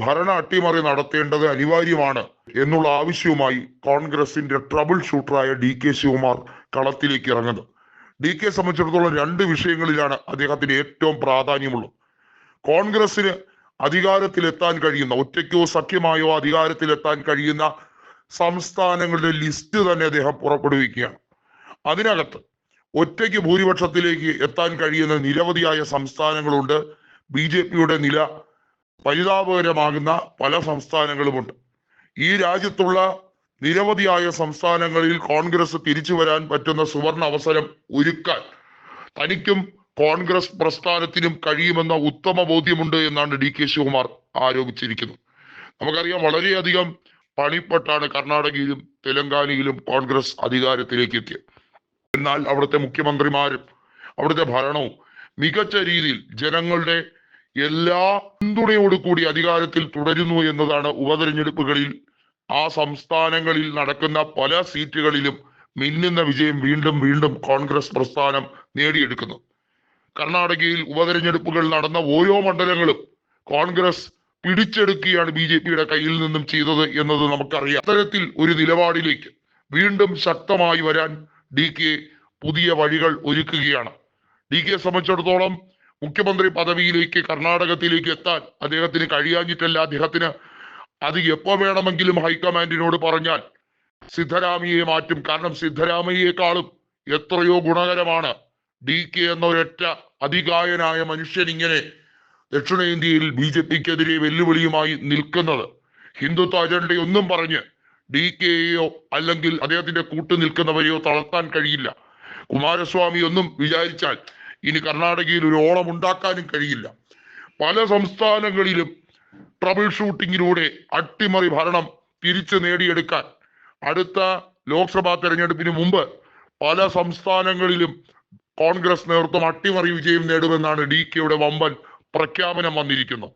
ഭരണ അട്ടിമറി നടത്തേണ്ടത് അനിവാര്യമാണ് എന്നുള്ള ആവശ്യവുമായി കോൺഗ്രസിന്റെ ട്രബിൾ ഷൂട്ടറായ ഡി കെ ശിവകുമാർ കളത്തിലേക്ക് ഇറങ്ങുന്നത്. ഡി കെ സംബന്ധിച്ചിടത്തോളം രണ്ട് വിഷയങ്ങളിലാണ് അദ്ദേഹത്തിന് ഏറ്റവും പ്രാധാന്യമുള്ളത്. കോൺഗ്രസിന് അധികാരത്തിലെത്താൻ കഴിയുന്ന ഒറ്റയ്ക്കോ സഖ്യമായോ അധികാരത്തിലെത്താൻ കഴിയുന്ന സംസ്ഥാനങ്ങളുടെ ലിസ്റ്റ് തന്നെ അദ്ദേഹം പുറപ്പെടുവിക്കുകയാണ്. അതിനകത്ത് ഒറ്റയ്ക്ക് ഭൂരിപക്ഷത്തിലേക്ക് എത്താൻ കഴിയുന്ന നിരവധിയായ സംസ്ഥാനങ്ങളുണ്ട്. ബി ജെ പിയുടെ നില പരിതാപകരമാകുന്ന പല സംസ്ഥാനങ്ങളുമുണ്ട്. ഈ രാജ്യത്തുള്ള നിരവധിയായ സംസ്ഥാനങ്ങളിൽ കോൺഗ്രസ് തിരിച്ചു വരാൻ പറ്റുന്ന സുവർണ അവസരം ഒരുക്കാൻ തനിക്കും കോൺഗ്രസ് പ്രസ്ഥാനത്തിനും കഴിയുമെന്ന ഉത്തമ ബോധ്യമുണ്ട് എന്നാണ് ഡി കെ ശിവകുമാർ ആരോപിച്ചിരിക്കുന്നത്. നമുക്കറിയാം വളരെയധികം പണിപ്പെട്ടാണ് കർണാടകയിലും തെലങ്കാനയിലും കോൺഗ്രസ് അധികാരത്തിലേക്ക് എത്തിയത്. എന്നാൽ അവിടുത്തെ മുഖ്യമന്ത്രിമാരും അവിടുത്തെ ഭരണവും മികച്ച രീതിയിൽ ജനങ്ങളുടെ എല്ലാ പിന്തുണയോട് കൂടി അധികാരത്തിൽ തുടരുന്നു എന്നതാണ് ഉപതെരഞ്ഞെടുപ്പുകളിൽ ആ സംസ്ഥാനങ്ങളിൽ നടക്കുന്ന പല സീറ്റുകളിലും മിന്നുന്ന വിജയം വീണ്ടും വീണ്ടും കോൺഗ്രസ് പ്രസ്ഥാനം നേടിയെടുക്കുന്നു. കർണാടകയിൽ ഉപതെരഞ്ഞെടുപ്പുകൾ നടന്ന ഓരോ മണ്ഡലങ്ങളും കോൺഗ്രസ് പിടിച്ചെടുക്കുകയാണ് ബി ജെ പിയുടെ കയ്യിൽ നിന്നും ചെയ്തത് എന്നത് നമുക്കറിയാം. അത്തരത്തിൽ ഒരു നിലപാടിലേക്ക് വീണ്ടും ശക്തമായി വരാൻ ഡി കെ പുതിയ വഴികൾ ഒരുക്കുകയാണ്. ഡി കെ സംബന്ധിച്ചിടത്തോളം മുഖ്യമന്ത്രി പദവിയിലേക്ക് കർണാടകത്തിലേക്ക് എത്താൻ അദ്ദേഹത്തിന് കഴിയാഞ്ഞിട്ടല്ല അദ്ദേഹത്തിന്. അത് എപ്പോ വേണമെങ്കിലും ഹൈക്കമാൻഡിനോട് പറഞ്ഞാൽ സിദ്ധരാമയ്യയെ മാറ്റും. കാരണം സിദ്ധരാമയ്യേക്കാളും എത്രയോ ഗുണകരമാണ്. ഡി കെ എന്ന ഒരൊറ്റ അതികായനായ മനുഷ്യൻ ഇങ്ങനെ ദക്ഷിണേന്ത്യയിൽ ബി ജെ പിക്കെതിരെ വെല്ലുവിളിയുമായി നിൽക്കുന്നത്. ഹിന്ദുത്വ അജണ്ടയൊന്നും പറഞ്ഞ് ഡി കെയോ അല്ലെങ്കിൽ അദ്ദേഹത്തിന്റെ കൂട്ടു നിൽക്കുന്നവരെയോ തളർത്താൻ കഴിയില്ല. കുമാരസ്വാമി ഒന്നും വിചാരിച്ചാൽ ഇനി കർണാടകയിൽ ഒരു ഓളം ഉണ്ടാക്കാനും കഴിയില്ല. പല സംസ്ഥാനങ്ങളിലും ട്രബിൾ ഷൂട്ടിങ്ങിലൂടെ അട്ടിമറി ഭരണം തിരിച്ചു നേടിയെടുക്കാൻ അടുത്ത ലോക്സഭാ തെരഞ്ഞെടുപ്പിന് മുമ്പ് പല സംസ്ഥാനങ്ങളിലും കോൺഗ്രസ് നേതൃത്വം അട്ടിമറി വിജയം നേടുമെന്നാണ് ഡി കെയുടെ വമ്പൻ പ്രഖ്യാപനം വന്നിരിക്കുന്നത്.